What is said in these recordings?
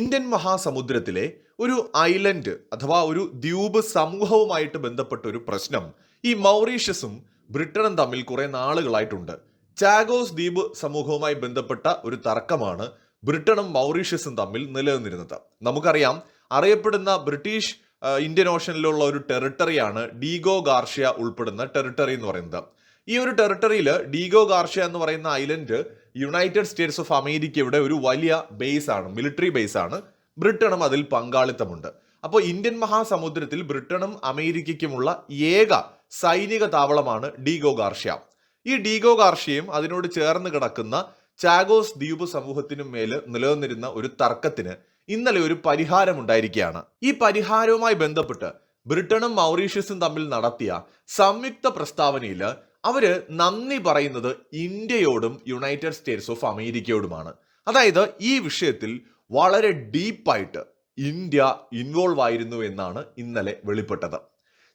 Indian മഹാസമുദ്രത്തിലെ ഒരു island അഥവാ ഒരു ദ്വീപ് സമൂഹവുമായിട്ട് ബന്ധപ്പെട്ട ഒരു പ്രശ്നം ഈ മൗറീഷ്യസും ബ്രിട്ടനും തമ്മിൽ കുറെ നാളുകളായിട്ടുണ്ട്. ചാഗോസ് ദ്വീപ് സമൂഹവുമായി ബന്ധപ്പെട്ട ഒരു തർക്കമാണ് ബ്രിട്ടനും മൗറീഷ്യസും തമ്മിൽ നിലനിന്നിരുന്നത്. നമുക്കറിയാം അറിയപ്പെടുന്ന ബ്രിട്ടീഷ് ഇന്ത്യൻ ഓഷനിലുള്ള ഒരു ടെറിട്ടറിയാണ് ഡീഗോ ഗാർഷ്യ ഉൾപ്പെടുന്ന ടെറിട്ടറി എന്ന് പറയുന്നത്. ഈ ഒരു ടെറിട്ടറിയിൽ ഡീഗോ ഗാർഷ്യ എന്ന് പറയുന്ന ഐലൻഡ് യുണൈറ്റഡ് സ്റ്റേറ്റ്സ് ഓഫ് അമേരിക്കയുടെ ഒരു വലിയ ബേസ് ആണ് മിലിറ്ററി ബേസ് ആണ്. ബ്രിട്ടനും അതിൽ പങ്കാളിത്തമുണ്ട്. അപ്പോൾ ഇന്ത്യൻ മഹാസമുദ്രത്തിൽ ബ്രിട്ടനും അമേരിക്കയ്ക്കുമുള്ള ഏക സൈനിക താവളമാണ് ഡീഗോ ഗാർഷ്യ. ഈ ഡീഗോ ഗാർഷ്യയും അതിനോട് ചേർന്ന് കിടക്കുന്ന ചാഗോസ് ദ്വീപ് സമൂഹത്തിനും മേൽ നിലനിന്നിരുന്ന ഒരു തർക്കത്തിന് ഇന്നലെ ഒരു പരിഹാരം ഉണ്ടായിരിക്കുകയാണ് ഈ പരിഹാരവുമായി ബന്ധപ്പെട്ട് ബ്രിട്ടനും മൗറീഷ്യസും തമ്മിൽ നടത്തിയ സംയുക്ത പ്രസ്താവനയിൽ അവർ നന്ദി പറയുന്നത് ഇന്ത്യയോടും യുണൈറ്റഡ് സ്റ്റേറ്റ്സ് ഓഫ് അമേരിക്കയോടുമാണ് അതായത് ഈ വിഷയത്തിൽ വളരെ ഡീപ്പായിട്ട് ഇന്ത്യ ഇൻവോൾവ് ആയിരുന്നു എന്നാണ് ഇന്നലെ വെളിപ്പെട്ടത്.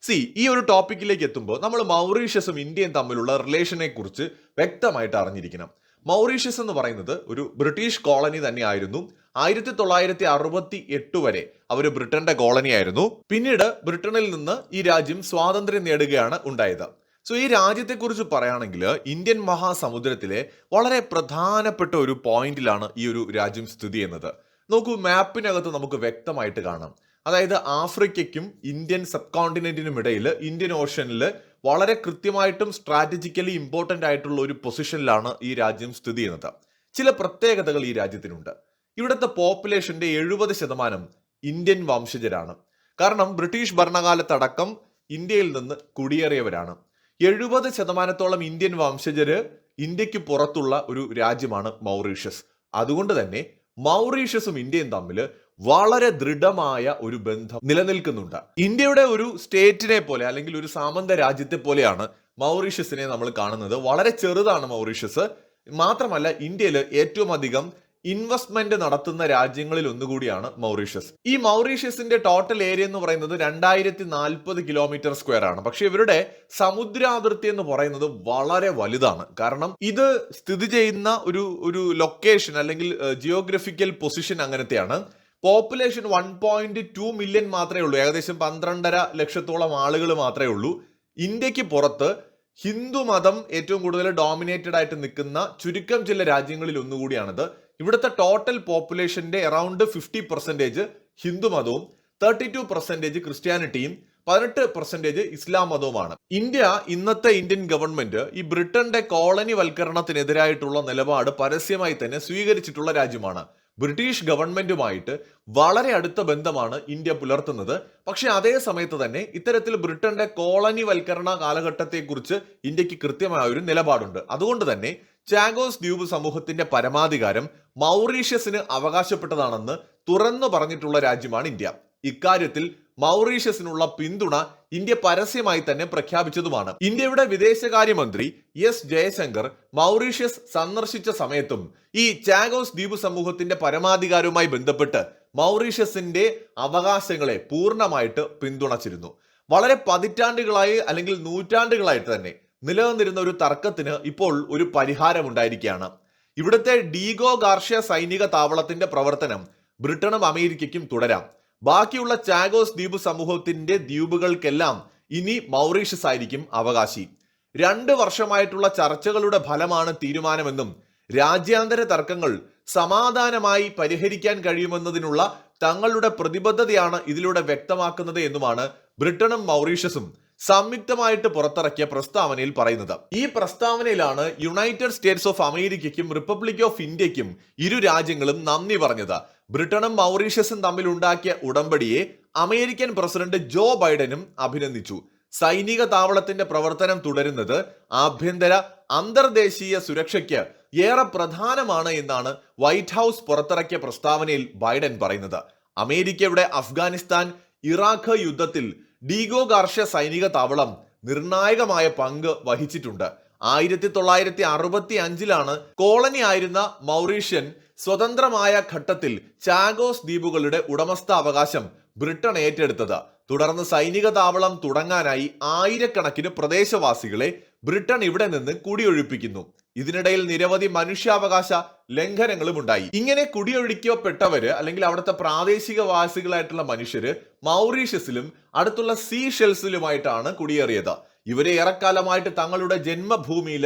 സി ഈ ഒരു ടോപ്പിക്കിലേക്ക് എത്തുമ്പോൾ നമ്മൾ മൗറീഷ്യസും ഇന്ത്യയും തമ്മിലുള്ള റിലേഷനെ കുറിച്ച് വ്യക്തമായിട്ട് അറിഞ്ഞിരിക്കണം. മൗറീഷ്യസ് എന്ന് പറയുന്നത് ഒരു ബ്രിട്ടീഷ് കോളനി തന്നെയായിരുന്നു. ആയിരത്തി തൊള്ളായിരത്തി അറുപത്തി എട്ട് വരെ അവർ ബ്രിട്ടന്റെ കോളനി ആയിരുന്നു പിന്നീട് ബ്രിട്ടനിൽ നിന്ന് ഈ രാജ്യം സ്വാതന്ത്ര്യം നേടുകയാണ് ഉണ്ടായത്. സോ ഈ രാജ്യത്തെക്കുറിച്ച് പറയുകയാണെങ്കിൽ ഇന്ത്യൻ മഹാസമുദ്രത്തിലെ വളരെ പ്രധാനപ്പെട്ട ഒരു പോയിന്റിലാണ് ഈ ഒരു രാജ്യം സ്ഥിതി ചെയ്യുന്നത്. നോക്കൂ മാപ്പിനകത്ത് നമുക്ക് വ്യക്തമായിട്ട് കാണാം. അതായത് ആഫ്രിക്കയ്ക്കും ഇന്ത്യൻ സബ് കോണ്ടിനെന്റിനും ഇടയിൽ ഇന്ത്യൻ ഓഷ്യനിൽ വളരെ കൃത്യമായിട്ടും സ്ട്രാറ്റജിക്കലി ഇമ്പോർട്ടന്റ് ആയിട്ടുള്ള ഒരു പൊസിഷനിലാണ് ഈ രാജ്യം സ്ഥിതി ചെയ്യുന്നത്. ചില പ്രത്യേകതകൾ ഈ രാജ്യത്തിനുണ്ട്. ഇവിടുത്തെ പോപ്പുലേഷന്റെ എഴുപത് ശതമാനം ഇന്ത്യൻ വംശജരാണ്. കാരണം ബ്രിട്ടീഷ് ഭരണകാലത്തടക്കം ഇന്ത്യയിൽ നിന്ന് കുടിയേറിയവരാണ്. എഴുപത് ശതമാനത്തോളം ഇന്ത്യൻ വംശജര് ഇന്ത്യയ്ക്ക് പുറത്തുള്ള ഒരു രാജ്യമാണ് മൗറീഷ്യസ്. അതുകൊണ്ട് തന്നെ മൗറീഷ്യസും ഇന്ത്യയും തമ്മിൽ വളരെ ദൃഢമായ ഒരു ബന്ധം നിലനിൽക്കുന്നുണ്ട്. ഇന്ത്യയുടെ ഒരു സ്റ്റേറ്റിനെ പോലെ അല്ലെങ്കിൽ ഒരു സാമന്ത രാജ്യത്തെ പോലെയാണ് മൗറീഷ്യസിനെ നമ്മൾ കാണുന്നത്. വളരെ ചെറുതാണ് മൗറീഷ്യസ്. മാത്രമല്ല ഇന്ത്യയിൽ ഏറ്റവും അധികം ഇൻവെസ്റ്റ്മെന്റ് നടത്തുന്ന രാജ്യങ്ങളിൽ ഒന്നുകൂടിയാണ് മൗറീഷ്യസ്. ഈ മൗറീഷ്യസിന്റെ ടോട്ടൽ ഏരിയ എന്ന് പറയുന്നത് രണ്ടായിരത്തി നാൽപ്പത് കിലോമീറ്റർ സ്ക്വയർ ആണ്. പക്ഷെ ഇവരുടെ സമുദ്രാതിർത്തി എന്ന് പറയുന്നത് വളരെ വലുതാണ്. കാരണം ഇത് സ്ഥിതി ചെയ്യുന്ന ഒരു ഒരു ലൊക്കേഷൻ അല്ലെങ്കിൽ geographical position അങ്ങനത്തെയാണ്. Population one point two million മാത്രമേ ഉള്ളൂ. ഏകദേശം പന്ത്രണ്ടര ലക്ഷത്തോളം ആളുകൾ മാത്രമേ ഉള്ളൂ. ഇന്ത്യയ്ക്ക് പുറത്ത് ഹിന്ദു മതം ഏറ്റവും കൂടുതൽ ഡോമിനേറ്റഡ് ആയിട്ട് നിൽക്കുന്ന ചുരുക്കം ചില രാജ്യങ്ങളിൽ ഒന്നുകൂടിയാണിത്. ഇവിടുത്തെ ടോട്ടൽ പോപ്പുലേഷന്റെ അറൌണ്ട് ഫിഫ്റ്റി പെർസെന്റേജ് ഹിന്ദു മതവും തേർട്ടി ടു പെർസെന്റേജ് ക്രിസ്ത്യാനിറ്റിയും പതിനെട്ട് പെർസെന്റേജ് ഇസ്ലാം മതവുമാണ്. ഇന്ത്യ ഇന്നത്തെ ഇന്ത്യൻ ഗവൺമെന്റ് ഈ ബ്രിട്ടന്റെ കോളനി വൽക്കരണത്തിനെതിരായിട്ടുള്ള നിലപാട് പരസ്യമായി തന്നെ സ്വീകരിച്ചിട്ടുള്ള രാജ്യമാണ്. ബ്രിട്ടീഷ് ഗവൺമെന്റുമായിട്ട് വളരെ അടുത്ത ബന്ധമാണ് ഇന്ത്യ പുലർത്തുന്നത്. പക്ഷേ അതേ സമയത്ത് തന്നെ ഇത്തരത്തിൽ ബ്രിട്ടന്റെ കോളനി വൽക്കരണ കാലഘട്ടത്തെക്കുറിച്ച് ഇന്ത്യയ്ക്ക് കൃത്യമായ ഒരു നിലപാടുണ്ട്. അതുകൊണ്ട് തന്നെ ചാഗോസ് ദ്വീപ് സമൂഹത്തിന്റെ പരമാധികാരം മൗറീഷ്യസിന് അവകാശപ്പെട്ടതാണെന്ന് തുറന്നു പറഞ്ഞിട്ടുള്ള രാജ്യമാണ് ഇന്ത്യ. ഇക്കാര്യത്തിൽ മൗറീഷ്യസിനുള്ള പിന്തുണ ഇന്ത്യ പരസ്യമായി തന്നെ പ്രഖ്യാപിച്ചതുമാണ്. ഇന്ത്യയുടെ വിദേശകാര്യമന്ത്രി എസ് ജയശങ്കർ മൗറീഷ്യസ് സന്ദർശിച്ച സമയത്തും ഈ ചാഗോസ് ദ്വീപ് സമൂഹത്തിന്റെ പരമാധികാരവുമായി ബന്ധപ്പെട്ട് മൗറീഷ്യസിന്റെ അവകാശങ്ങളെ പൂർണമായിട്ട് പിന്തുണച്ചിരുന്നു. വളരെ പതിറ്റാണ്ടുകളായി അല്ലെങ്കിൽ നൂറ്റാണ്ടുകളായിട്ട് തന്നെ നിലനിന്നിരുന്ന ഒരു തർക്കത്തിന് ഇപ്പോൾ ഒരു പരിഹാരം ഉണ്ടായിരിക്കുകയാണ് ഇവിടുത്തെ ഡീഗോ ഗാർഷ്യ സൈനിക താവളത്തിന്റെ പ്രവർത്തനം ബ്രിട്ടനും അമേരിക്കയ്ക്കും തുടരാം. ബാക്കിയുള്ള ചാഗോസ് ദ്വീപ് സമൂഹത്തിന്റെ ദ്വീപുകൾക്കെല്ലാം ഇനി മൗറീഷ്യസ് ആയിരിക്കും അവകാശി. രണ്ട് വർഷമായിട്ടുള്ള ചർച്ചകളുടെ ഫലമാണ് തീരുമാനമെന്നും രാജ്യാന്തര തർക്കങ്ങൾ സമാധാനമായി പരിഹരിക്കാൻ കഴിയുമെന്നതിനുള്ള തങ്ങളുടെ പ്രതിബദ്ധതയാണ് ഇതിലൂടെ വ്യക്തമാക്കുന്നത് എന്നുമാണ് ബ്രിട്ടനും മൗറീഷ്യസും സംയുക്തമായിട്ട് പുറത്തിറക്കിയ പ്രസ്താവനയിൽ പറയുന്നത്. ഈ പ്രസ്താവനയിലാണ് യുണൈറ്റഡ് സ്റ്റേറ്റ്സ് ഓഫ് അമേരിക്കയ്ക്കും റിപ്പബ്ലിക് ഓഫ് ഇന്ത്യയ്ക്കും ഇരു രാജ്യങ്ങളും നന്ദി പറഞ്ഞത്. ബ്രിട്ടനും മൗറീഷ്യസും തമ്മിൽ ഉണ്ടാക്കിയ ഉടമ്പടിയെ അമേരിക്കൻ പ്രസിഡന്റ് ജോ ബൈഡനും അഭിനന്ദിച്ചു. സൈനിക താവളത്തിന്റെ പ്രവർത്തനം തുടരുന്നത് ആഭ്യന്തര അന്തർദേശീയ സുരക്ഷയ്ക്ക് ഏറെ പ്രധാനമാണ് എന്നാണ് വൈറ്റ് ഹൗസ് പുറത്തിറക്കിയ പ്രസ്താവനയിൽ ബൈഡൻ പറയുന്നത്. അമേരിക്കയുടെ അഫ്ഗാനിസ്ഥാൻ ഇറാഖ് യുദ്ധത്തിൽ ഡീഗോ ഗാർഷ്യ സൈനിക താവളം നിർണായകമായ പങ്ക് വഹിച്ചിട്ടുണ്ട്. ആയിരത്തി തൊള്ളായിരത്തി അറുപത്തി അഞ്ചിലാണ് കോളനി ആയിരുന്ന മൗറീഷ്യൻ സ്വതന്ത്രമായ ഘട്ടത്തിൽ ചാഗോസ് ദ്വീപുകളുടെ ഉടമസ്ഥാവകാശം ബ്രിട്ടൻ ഏറ്റെടുത്തത്. തുടർന്ന് സൈനിക താവളം തുടങ്ങാനായി ആയിരക്കണക്കിന് പ്രദേശവാസികളെ ബ്രിട്ടൻ ഇവിടെ നിന്ന് കുടിയൊഴിപ്പിക്കുന്നു. ഇതിനിടയിൽ നിരവധി മനുഷ്യാവകാശ ലംഘനങ്ങളും ഉണ്ടായി. ഇങ്ങനെ കുടിയൊഴിക്കപ്പെട്ടവര് അല്ലെങ്കിൽ അവിടുത്തെ പ്രാദേശികവാസികളായിട്ടുള്ള മനുഷ്യര് മൗറീഷ്യസിലും അടുത്തുള്ള സീ ഷെൽസിലുമായിട്ടാണ് കുടിയേറിയത്. ഇവരെ ഏറെക്കാലമായിട്ട് തങ്ങളുടെ ജന്മഭൂമിയിൽ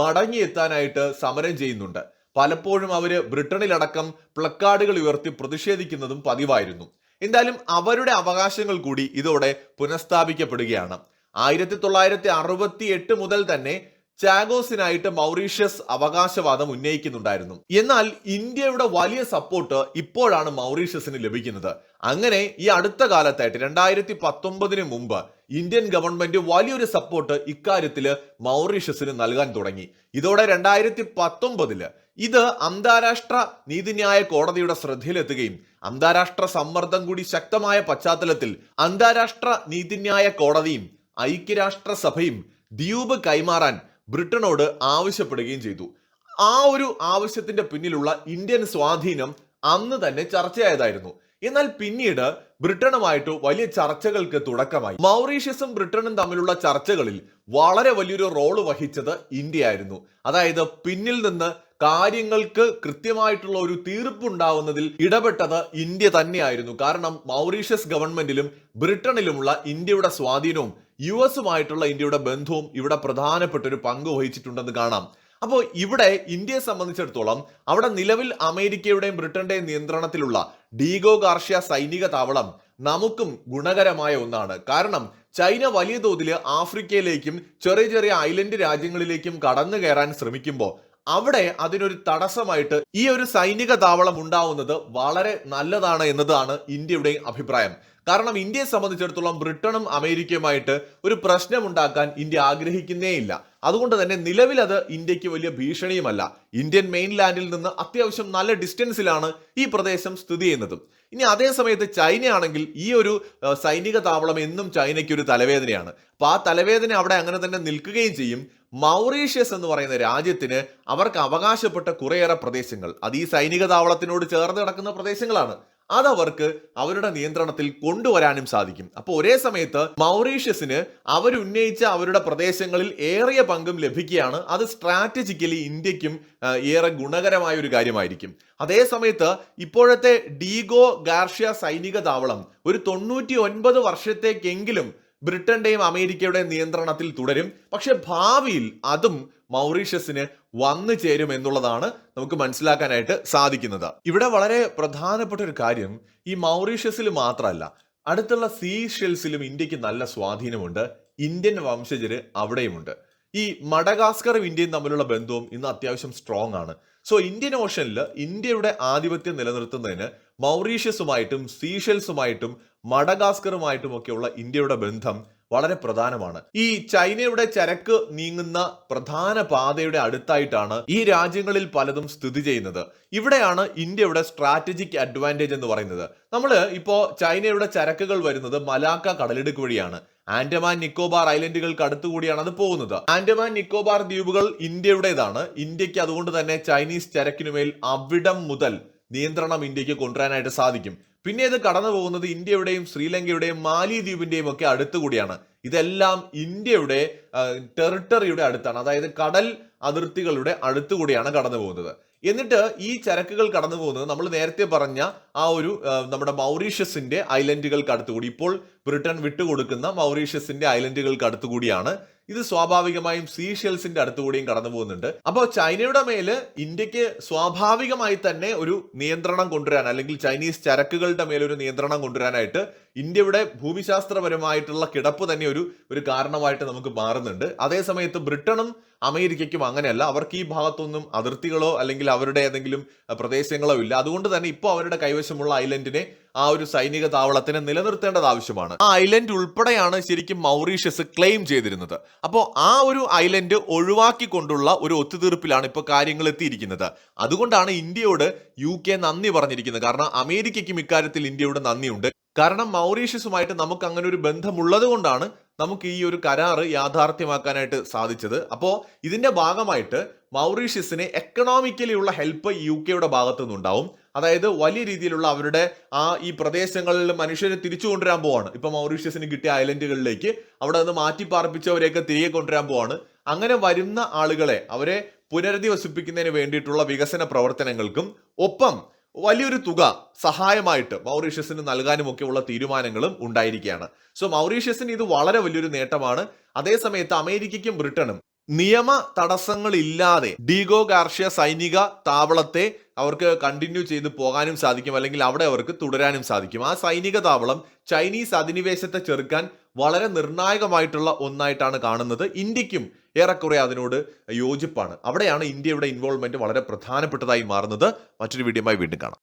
മടങ്ങിയെത്താനായിട്ട് സമരം ചെയ്യുന്നുണ്ട്. പലപ്പോഴും അവർ ബ്രിട്ടനിലടക്കം പ്ലക്കാർഡുകൾ ഉയർത്തി പ്രതിഷേധിക്കുന്നതും പതിവായിരുന്നു. എന്തായാലും അവരുടെ അവകാശങ്ങൾ കൂടി ഇതോടെ പുനഃസ്ഥാപിക്കപ്പെടുകയാണ്. ആയിരത്തി തൊള്ളായിരത്തി അറുപത്തി എട്ട് മുതൽ തന്നെ ചാഗോസിനായിട്ട് മൗറീഷ്യസ് അവകാശവാദം ഉന്നയിക്കുന്നുണ്ടായിരുന്നു. എന്നാൽ ഇന്ത്യയുടെ വലിയ സപ്പോർട്ട് ഇപ്പോഴാണ് മൗറീഷ്യസിന് ലഭിക്കുന്നത്. അങ്ങനെ ഈ അടുത്ത കാലത്തായിട്ട് രണ്ടായിരത്തി പത്തൊമ്പതിന് മുമ്പ് ഇന്ത്യൻ ഗവൺമെന്റ് വലിയൊരു സപ്പോർട്ട് ഇക്കാര്യത്തിൽ മൗറീഷ്യസിന് നൽകാൻ തുടങ്ങി. ഇതോടെ രണ്ടായിരത്തി പത്തൊമ്പതിൽ ഇത് അന്താരാഷ്ട്ര നീതിന്യായ കോടതിയുടെ ശ്രദ്ധയിലെത്തുകയും അന്താരാഷ്ട്ര സമ്മർദ്ദം കൂടി ശക്തമായ പശ്ചാത്തലത്തിൽ അന്താരാഷ്ട്ര നീതിന്യായ കോടതിയും ഐക്യരാഷ്ട്ര സഭയും ദ്വീപ് കൈമാറാൻ ബ്രിട്ടനോട് ആവശ്യപ്പെടുകയും ചെയ്തു. ആ ഒരു ആവശ്യത്തിന്റെ പിന്നിലുള്ള ഇന്ത്യൻ സ്വാധീനം അന്ന് തന്നെ ചർച്ചയായതായിരുന്നു. എന്നാൽ പിന്നീട് ബ്രിട്ടനുമായിട്ട് വലിയ ചർച്ചകൾക്ക് തുടക്കമായി. മൗറീഷ്യസും ബ്രിട്ടനും തമ്മിലുള്ള ചർച്ചകളിൽ വളരെ വലിയൊരു റോൾ വഹിച്ചത് ഇന്ത്യ ആയിരുന്നു അതായത് പിന്നിൽ നിന്ന് കാര്യങ്ങൾക്ക് കൃത്യമായിട്ടുള്ള ഒരു തീർപ്പുണ്ടാവുന്നതിൽ ഇടപെട്ടത് ഇന്ത്യ തന്നെയായിരുന്നു. കാരണം മൗറീഷ്യസ് ഗവൺമെന്റിലും ബ്രിട്ടനിലുമുള്ള ഇന്ത്യയുടെ സ്വാധീനവും യു എസുമായിട്ടുള്ള ഇന്ത്യയുടെ ബന്ധവും ഇവിടെ പ്രധാനപ്പെട്ട ഒരു പങ്ക് വഹിച്ചിട്ടുണ്ടെന്ന് കാണാം. അപ്പോൾ ഇവിടെ ഇന്ത്യയെ സംബന്ധിച്ചിടത്തോളം അവിടെ നിലവിൽ അമേരിക്കയുടെയും ബ്രിട്ടന്റെയും നിയന്ത്രണത്തിലുള്ള ഡീഗോ ഗാർഷ്യ സൈനിക താവളം നമുക്കും ഗുണകരമായ ഒന്നാണ്. കാരണം ചൈന വലിയ തോതിൽ ആഫ്രിക്കയിലേക്കും ചെറിയ ചെറിയ ഐലൻഡ് രാജ്യങ്ങളിലേക്കും കടന്നു കയറാൻ ശ്രമിക്കുമ്പോൾ അവിടെ അതിനൊരു തടസ്സമായിട്ട് ഈ ഒരു സൈനിക താവളം ഉണ്ടാവുന്നത് വളരെ നല്ലതാണ് എന്നതാണ് ഇന്ത്യയുടെ അഭിപ്രായം. കാരണം ഇന്ത്യയെ സംബന്ധിച്ചിടത്തോളം ബ്രിട്ടനും അമേരിക്കയുമായിട്ട് ഒരു പ്രശ്നമുണ്ടാക്കാൻ ഇന്ത്യ ആഗ്രഹിക്കുന്നേയില്ല. അതുകൊണ്ട് തന്നെ നിലവിൽ അത് ഇന്ത്യയ്ക്ക് വലിയ ഭീഷണിയുമല്ല. ഇന്ത്യൻ മെയിൻലാൻഡിൽ നിന്ന് അത്യാവശ്യം നല്ല ഡിസ്റ്റൻസിലാണ് ഈ പ്രദേശം സ്ഥിതി ചെയ്യുന്നതും. ഇനി അതേ സമയത്ത് ചൈനയാണെങ്കിൽ ഈ ഒരു സൈനിക താവളം എന്നും ചൈനയ്ക്ക് ഒരു തലവേദനയാണ്. അപ്പൊ ആ തലവേദന അവിടെ അങ്ങനെ തന്നെ നിൽക്കുകയും ചെയ്യും. മൗറീഷ്യസ് എന്ന് പറയുന്ന രാജ്യത്തിന് അവർക്ക് അവകാശപ്പെട്ട കുറേയേറെ പ്രദേശങ്ങൾ. അത് ഈ സൈനിക താവളത്തിനോട് ചേർന്ന് കിടക്കുന്ന പ്രദേശങ്ങളാണ്. അതവർക്ക് അവരുടെ നിയന്ത്രണത്തിൽ കൊണ്ടുവരാനും സാധിക്കും. അപ്പോൾ ഒരേ സമയത്ത് മൗറീഷ്യസിന് അവരുന്നയിച്ച അവരുടെ പ്രദേശങ്ങളിൽ ഏറിയ പങ്കും ലഭിക്കുകയാണ്. അത് സ്ട്രാറ്റജിക്കലി ഇന്ത്യക്കും ഏറെ ഗുണകരമായ ഒരു കാര്യമായിരിക്കും. അതേ സമയത്ത് ഇപ്പോഴത്തെ ഡീഗോ ഗാർഷ്യ സൈനിക താവളം ഒരു തൊണ്ണൂറ്റി ഒൻപത് വർഷത്തേക്കെങ്കിലും ബ്രിട്ടന്റെയും അമേരിക്കയുടെയും നിയന്ത്രണത്തിൽ തുടരും. പക്ഷെ ഭാവിയിൽ അതും മൗറീഷ്യസിന് വന്നു ചേരും എന്നുള്ളതാണ് നമുക്ക് മനസ്സിലാക്കാനായിട്ട് സാധിക്കുന്നത്. ഇവിടെ വളരെ പ്രധാനപ്പെട്ട ഒരു കാര്യം ഈ മൗറീഷ്യസിൽ മാത്രമല്ല അടുത്തുള്ള സീ ഷെൽസിലും ഇന്ത്യയ്ക്ക് നല്ല സ്വാധീനമുണ്ട്. ഇന്ത്യൻ വംശജര് അവിടെയുമുണ്ട്. ഈ മഡഗാസ്കറും ഇന്ത്യയും തമ്മിലുള്ള ബന്ധവും ഇന്ന് അത്യാവശ്യം സ്ട്രോങ് ആണ്. സോ ഇന്ത്യൻ ഓഷനിൽ ഇന്ത്യയുടെ ആധിപത്യം നിലനിർത്തുന്നതിന് മൗറീഷ്യസുമായിട്ടും സീഷെൽസുമായിട്ടും മഡഗാസ്കറുമായിട്ടും ഒക്കെയുള്ള ഇന്ത്യയുടെ ബന്ധം വളരെ പ്രധാനമാണ്. ഈ ചൈനയുടെ ചരക്ക് നീങ്ങുന്ന പ്രധാന പാതയുടെ അടുത്തായിട്ടാണ് ഈ രാജ്യങ്ങളിൽ പലതും സ്ഥിതി ചെയ്യുന്നത്. ഇവിടെയാണ് ഇന്ത്യയുടെ സ്ട്രാറ്റജിക് അഡ്വാന്റേജ് എന്ന് പറയുന്നത്. നമ്മൾ ഇപ്പോൾ ചൈനയുടെ ചരക്കുകൾ വരുന്നത് മലാക്ക കടലിടുക്ക് വഴിയാണ്. ആൻഡമാൻ നിക്കോബാർ ഐലൻഡുകൾക്ക് അടുത്തുകൂടിയാണ് അത് പോകുന്നത്. ആൻഡമാൻ നിക്കോബാർ ദ്വീപുകൾ ഇന്ത്യയുടേതാണ്. ഇന്ത്യയ്ക്ക് അതുകൊണ്ട് തന്നെ ചൈനീസ് ചരക്കിനുമേൽ അവിടം മുതൽ നിയന്ത്രണം ഇന്ത്യയ്ക്ക് കൊണ്ടുവരാനായിട്ട് സാധിക്കും. പിന്നെ ഇത് കടന്നു പോകുന്നത് ഇന്ത്യയുടെയും ശ്രീലങ്കയുടെയും മാലിദ്വീപിന്റെയും ഒക്കെ അടുത്തുകൂടിയാണ്. ഇതെല്ലാം ഇന്ത്യയുടെ ടെറിട്ടറിയുടെ അടുത്താണ്. അതായത് കടൽ അതിർത്തികളുടെ അടുത്തുകൂടിയാണ് കടന്നു പോകുന്നത്. എന്നിട്ട് ഈ ചരക്കുകൾ കടന്നു പോകുന്നത് നമ്മൾ നേരത്തെ പറഞ്ഞ ആ ഒരു നമ്മുടെ മൗറീഷ്യസിന്റെ ഐലൻഡുകൾക്ക് അടുത്തുകൂടി. ഇപ്പോൾ ബ്രിട്ടൻ വിട്ടുകൊടുക്കുന്ന മൗറീഷ്യസിന്റെ ഐലൻഡുകൾക്ക് അടുത്തുകൂടിയാണ് ഇത് സ്വാഭാവികമായും സീഷെൽസിന്റെ അടുത്തുകൂടിയും കടന്നു പോകുന്നുണ്ട് അപ്പോൾ ചൈനയുടെ മേൽ ഇന്ത്യയ്ക്ക് സ്വാഭാവികമായി തന്നെ ഒരു നിയന്ത്രണം കൊണ്ടുവരാൻ അല്ലെങ്കിൽ ചൈനീസ് ചരക്കുകളുടെ മേലൊരു നിയന്ത്രണം കൊണ്ടുവരാനായിട്ട് ഇന്ത്യയുടെ ഭൂമിശാസ്ത്രപരമായിട്ടുള്ള കിടപ്പ് തന്നെ ഒരു ഒരു കാരണമായിട്ട് നമുക്ക് മാറുന്നുണ്ട്. അതേസമയത്ത് ബ്രിട്ടനും അമേരിക്കയ്ക്കും അങ്ങനെയല്ല. അവർക്ക് ഈ ഭാഗത്തൊന്നും അതിർത്തികളോ അല്ലെങ്കിൽ അവരുടെ ഏതെങ്കിലും പ്രദേശങ്ങളോ ഇല്ല. അതുകൊണ്ട് തന്നെ ഇപ്പോൾ അവരുടെ കൈവശമുള്ള ഐലൻഡിനെ ആ ഒരു സൈനിക താവളത്തിനെ നിലനിർത്തേണ്ടത് ആവശ്യമാണ്. ആ ഐലൻഡ് ഉൾപ്പെടെയാണ് ശരിക്കും മൗറീഷ്യസ് ക്ലെയിം ചെയ്തിരുന്നത്. അപ്പോൾ ആ ഒരു ഐലൻഡ് ഒഴിവാക്കിക്കൊണ്ടുള്ള ഒരു ഒത്തുതീർപ്പിലാണ് ഇപ്പോൾ കാര്യങ്ങൾ എത്തിയിരിക്കുന്നത്. അതുകൊണ്ടാണ് ഇന്ത്യയോട് യു കെ നന്ദി പറഞ്ഞിരിക്കുന്നത്. കാരണം അമേരിക്കയ്ക്കും ഇക്കാര്യത്തിൽ ഇന്ത്യയുടെ നന്ദിയുണ്ട്. കാരണം മൗറീഷ്യസുമായിട്ട് നമുക്ക് അങ്ങനെ ഒരു ബന്ധമുള്ളത് കൊണ്ടാണ് നമുക്ക് ഈ ഒരു കരാറ് യാഥാർത്ഥ്യമാക്കാനായിട്ട് സാധിച്ചത്. അപ്പോൾ ഇതിന്റെ ഭാഗമായിട്ട് മൗറീഷ്യസിന് എക്കണോമിക്കലി ഉള്ള ഹെൽപ്പ് യു കെയുടെ ഭാഗത്തു നിന്നുണ്ടാവും അതായത് വലിയ രീതിയിലുള്ള അവരുടെ ആ ഈ പ്രദേശങ്ങളിൽ മനുഷ്യരെ തിരിച്ചു കൊണ്ടുവരാൻ പോവാണ്. ഇപ്പൊ മൗറീഷ്യസിന് കിട്ടിയ ഐലൻഡുകളിലേക്ക് അവിടെ നിന്ന് മാറ്റി പാർപ്പിച്ചവരെയൊക്കെ തിരികെ കൊണ്ടുവരാൻ പോവാണ്. അങ്ങനെ വരുന്ന ആളുകളെ അവരെ പുനരധിവസിപ്പിക്കുന്നതിന് വേണ്ടിയിട്ടുള്ള വികസന പ്രവർത്തനങ്ങൾക്കും ഒപ്പം വലിയൊരു തുക സഹായമായിട്ട് മൗറീഷ്യസിന് നൽകാനും ഉള്ള തീരുമാനങ്ങളും ഉണ്ടായിരിക്കുകയാണ്. സോ മൗറീഷ്യസിന് ഇത് വളരെ വലിയൊരു നേട്ടമാണ്. അതേസമയത്ത് അമേരിക്കയ്ക്കും ബ്രിട്ടനും നിയമ തടസ്സങ്ങളില്ലാതെ ഡീഗോ ഗാർഷ്യ സൈനിക താവളത്തെ അവർക്ക് കണ്ടിന്യൂ ചെയ്ത് പോകാനും സാധിക്കും അല്ലെങ്കിൽ അവിടെ അവർക്ക് തുടരാനും സാധിക്കും. ആ സൈനിക താവളം ചൈനീസ് അധിനിവേശത്തെ ചെറുക്കാൻ വളരെ നിർണായകമായിട്ടുള്ള ഒന്നായിട്ടാണ് കാണുന്നത്. ഇന്ത്യക്കും ഏറെക്കുറെ അതിനോട് യോജിപ്പാണ്. അവിടെയാണ് ഇന്ത്യയുടെ ഇൻവോൾവ്മെന്റ് വളരെ പ്രധാനപ്പെട്ടതായി മാറുന്നത്. മറ്റൊരു വീഡിയോയുമായി വീണ്ടും കാണാം.